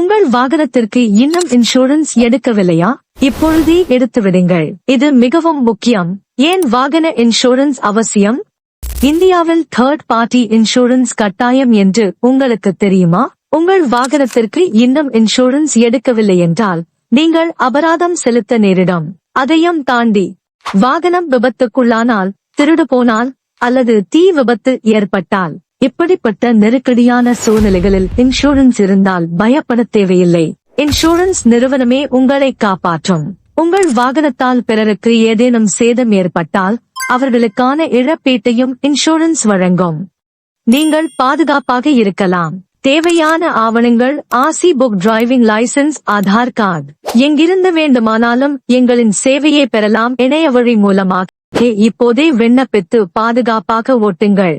உங்கள் வாகனத்திற்கு இன்னும் இன்சூரன்ஸ் எடுக்கவில்லையா? இப்பொழுதே எடுத்து விடுங்கள் இது மிகவும் முக்கியம். ஏன் வாகன இன்சூரன்ஸ் அவசியம்? இந்தியாவில் தேர்ட் பார்ட்டி இன்சூரன்ஸ் கட்டாயம் என்று உங்களுக்கு தெரியுமா? உங்கள் வாகனத்திற்கு இன்னும் இன்சூரன்ஸ் எடுக்கவில்லை என்றால் நீங்கள் அபராதம் செலுத்த நேரிடும். அதையும் தாண்டி வாகனம் விபத்துக்குள்ளானால் திருடு போனால் அல்லது தீ விபத்து ஏற்பட்டால் இப்படிப்பட்ட நெருக்கடியான சூழ்நிலைகளில் இன்சூரன்ஸ் இருந்தால் பயப்பட தேவையில்லை. இன்சூரன்ஸ் நிறுவனமே உங்களை காப்பாற்றும். உங்கள் வாகனத்தால் பிறருக்கு ஏதேனும் சேதம் ஏற்பட்டால் அவர்களுக்கான இழப்பீட்டையும் இன்சூரன்ஸ் வழங்கும். நீங்கள் பாதுகாப்பாக இருக்கலாம். தேவையான ஆவணங்கள் RC book driving licence Aadhaar card எங்கிருந்து வேண்டுமானாலும் எங்களின் சேவையை பெறலாம். இணைய வழி மூலமாக இப்போதே விண்ணப்பித்து பாதுகாப்பாக ஓட்டுங்கள்.